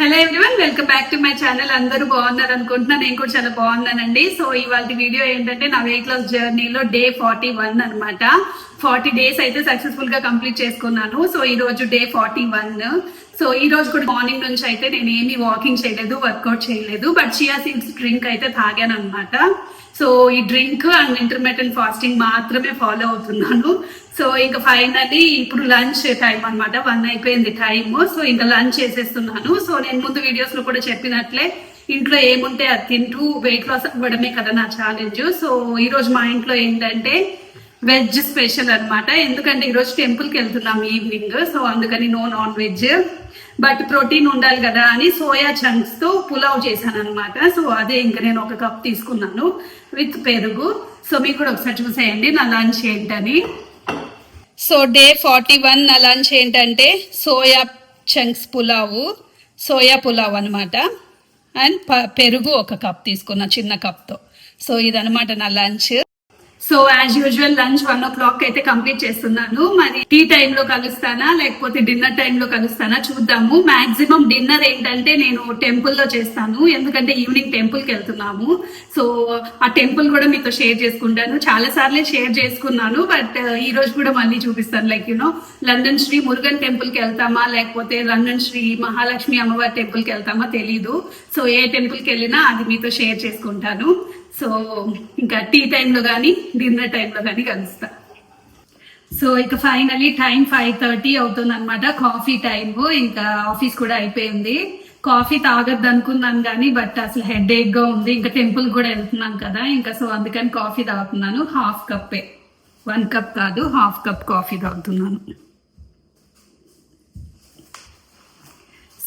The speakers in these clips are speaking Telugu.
Hello everyone welcome back to my channel అందరూ బాగున్నారు అనుకుంటున్నా నేను కూడా చాలా బాగున్నానండి. సో ఇవాళ వీడియో ఏంటంటే నా వెయిట్ లాస్ జర్నీలో డే ఫార్టీ వన్ అనమాట ఫార్టీ డేస్ అయితే సక్సెస్ఫుల్గా కంప్లీట్ చేసుకున్నాను. సో ఈ రోజు డే ఫార్టీ వన్ సో ఈ రోజు కూడా మార్నింగ్ నుంచి అయితే నేను ఏమీ వాకింగ్ చేయలేదు వర్కౌట్ చేయలేదు. బట్ చియా సీడ్స్ డ్రింక్ అయితే తాగాను అనమాట సో ఈ డ్రింక్ అండ్ ఇంటర్మీడియట్ ఫాస్టింగ్ మాత్రమే ఫాలో అవుతున్నాను. సో ఇంకా ఫైనల్లీ ఇప్పుడు లంచ్ టైం అన్నమాట. వన్ అయిపోయింది టైం సో ఇంకా లంచ్ చేసేస్తున్నాను. సో నేను ముందు వీడియోస్లో కూడా చెప్పినట్లే ఇంట్లో ఏముంటే అది తింటూ వెయిట్ లాస్ అవ్వడమే కదా నా ఛాలెంజ్ సో ఈ రోజు మా ఇంట్లో ఏంటంటే వెజ్ స్పెషల్ అనమాట ఎందుకంటే ఈరోజు టెంపుల్కి వెళ్తున్నాం ఈవినింగ్ సో అందుకని no non veg but protein ఉండాలి కదా అని సోయా చంక్స్తో పులావ్ చేశాను అనమాట సో అదే ఇంకా నేను ఒక కప్ తీసుకున్నాను విత్ పెరుగు. సో మీకు కూడా ఒకసారి చూసేయండి నా లంచ్ ఏంటని. సో డే ఫార్టీ వన్ నా లంచ్ ఏంటంటే soya chunks pulao soya pulao అనమాట అండ్ పెరుగు ఒక కప్ తీసుకున్నా చిన్న కప్తో సో ఇదనమాట నా lunch so as usual lunch one o'clock అయితే కంప్లీట్ చేస్తున్నాను. మరి టీ టైంలో కలుస్తానా లేకపోతే డిన్నర్ టైంలో కలుస్తానా చూద్దాము. మాక్సిమం డిన్నర్ ఏంటంటే నేను టెంపుల్లో చేస్తాను. ఎందుకంటే ఈవినింగ్ టెంపుల్కి వెళ్తున్నాము. సో ఆ టెంపుల్ కూడా మీతో షేర్ చేసుకుంటాను. చాలా సార్లే షేర్ చేసుకున్నాను బట్ uh, ఈ రోజు కూడా మళ్ళీ చూపిస్తాను. Like you know London Shri Murugan టెంపుల్కి వెళ్తామా లేకపోతే లండన్ శ్రీ మహాలక్ష్మి అమ్మవారి టెంపుల్కి వెళ్తామా తెలీదు. సో ఏ టెంపుల్కి వెళ్ళినా అది మీతో షేర్ చేసుకుంటాను. సో ఇంకా టీ టైంలో కానీ డిన్నర్ టైంలో కానీ కలుస్తా. సో ఇక ఫైనలీ టైం ఫైవ్ థర్టీ అవుతుంది అనమాట కాఫీ టైం ఇంకా ఆఫీస్ కూడా అయిపోయింది. కాఫీ తాగద్దు అనుకున్నాను కానీ బట్ అసలు హెడ్ ఏక్గా ఉంది. ఇంకా టెంపుల్ కూడా వెళ్తున్నాను కదా. ఇంకా సో అందుకని కాఫీ తాగుతున్నాను. హాఫ్ కప్పే వన్ కప్ కాదు హాఫ్ కప్ కాఫీ తాగుతున్నాను.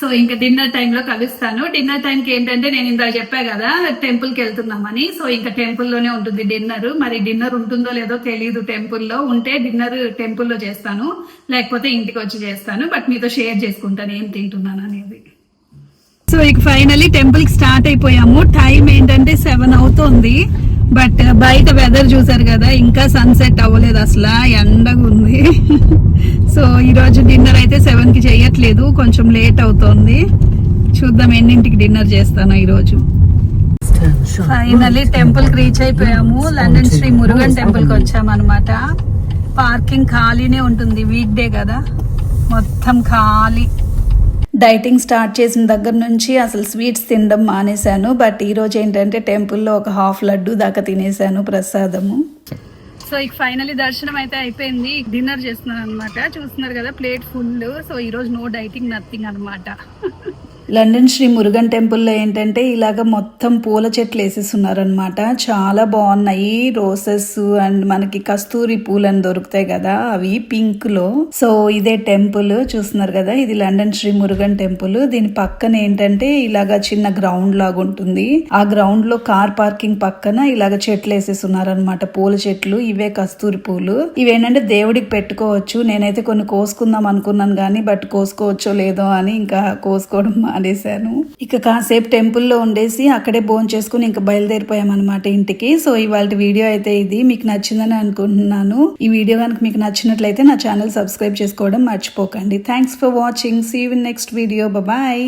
సో ఇంకా డిన్నర్ టైంలో కలుస్తాను. డిన్నర్ టైంకి ఏంటంటే నేను ఇందాక చెప్పా కదా టెంపుల్కి వెళ్తున్నామని. సో ఇంకా టెంపుల్లోనే ఉంటుంది డిన్నర్ మరి డిన్నర్ ఉంటుందో లేదో తెలియదు టెంపుల్లో ఉంటే డిన్నర్ టెంపుల్లో చేస్తాను. లేకపోతే ఇంటికి వచ్చి చేస్తాను. బట్ మీతో షేర్ చేసుకుంటాను ఏం తింటున్నాను అనేది. సో ఇక ఫైనలీ టెంపుల్కి స్టార్ట్ అయిపోయాము. టైం ఏంటంటే సెవెన్ అవుతుంది. బట్ బయట వెదర్ చూసారు కదా ఇంకా సన్సెట్ అవ్వలేదు అసలు. ఎండగా ఉంది సో ఈ రోజు డిన్నర్ అయితే సెవెన్కి చేయట్లేదు కొంచెం లేట్ అవుతోంది. చూద్దాం ఎన్నింటికి డిన్నర్ చేస్తాను ఈ ఫైనల్లీ టెంపుల్కి టెంపుల్కి రీచ్ అయిపోయాము. లండన్ శ్రీ మురుగన్ టెంపుల్కి పార్కింగ్ ఖాళీనే ఉంటుంది వీక్ డే కదా. మొత్తం ఖాళీ. డైటింగ్ స్టార్ట్ చేసిన దగ్గర నుంచి అసలు స్వీట్స్ తినడం మానేశాను. బట్ ఈరోజు ఏంటంటే టెంపుల్లో ఒక హాఫ్ లడ్డు దాకా తినేసాను ప్రసాదము. సో ఇక ఫైనలీ దర్శనం అయితే అయిపోయింది. డిన్నర్ చేస్తున్నాను అనమాట చూస్తున్నారు కదా ప్లేట్ ఫుల్ సో ఈ రోజు నో డైటింగ్ నథింగ్ అనమాట లండన్ శ్రీ మురుగన్ టెంపుల్లో ఏంటంటే ఇలాగ మొత్తం పూల చెట్లు వేసేసున్నారనమాట చాలా బాగున్నాయి. రోసెస్ అండ్ మనకి కస్తూరి పూలు అని దొరుకుతాయి కదా అవి పింక్లో. సో ఇదే టెంపుల్ చూస్తున్నారు కదా ఇది లండన్ శ్రీ మురుగన్ టెంపుల్. దీని పక్కన ఏంటంటే ఇలాగ చిన్న గ్రౌండ్ లాగా ఉంటుంది. ఆ గ్రౌండ్లో కార్ పార్కింగ్ పక్కన ఇలాగ చెట్లు వేసేసున్నారనమాట పూల చెట్లు ఇవే కస్తూరి పూలు. ఇవేంటంటే దేవుడికి పెట్టుకోవచ్చు. నేనైతే కొన్ని కోసుకుందాం అనుకున్నాను కానీ బట్ కోసుకోవచ్చో లేదో అని ఇంకా కోసుకోవడం మానేశాను ఇక కాసేపు టెంపుల్లో ఉండేసి అక్కడే భోజనం చేసుకుని ఇంకా బయలుదేరిపోయామన్నమాట ఇంటికి. సో ఇవాళ వీడియో అయితే ఇది. మీకు నచ్చిందని అనుకుంటున్నాను. ఈ వీడియో కనుక మీకు నచ్చినట్లయితే నా ఛానల్ సబ్స్క్రైబ్ చేసుకోవడం మర్చిపోకండి. Thanks for watching see you next video bye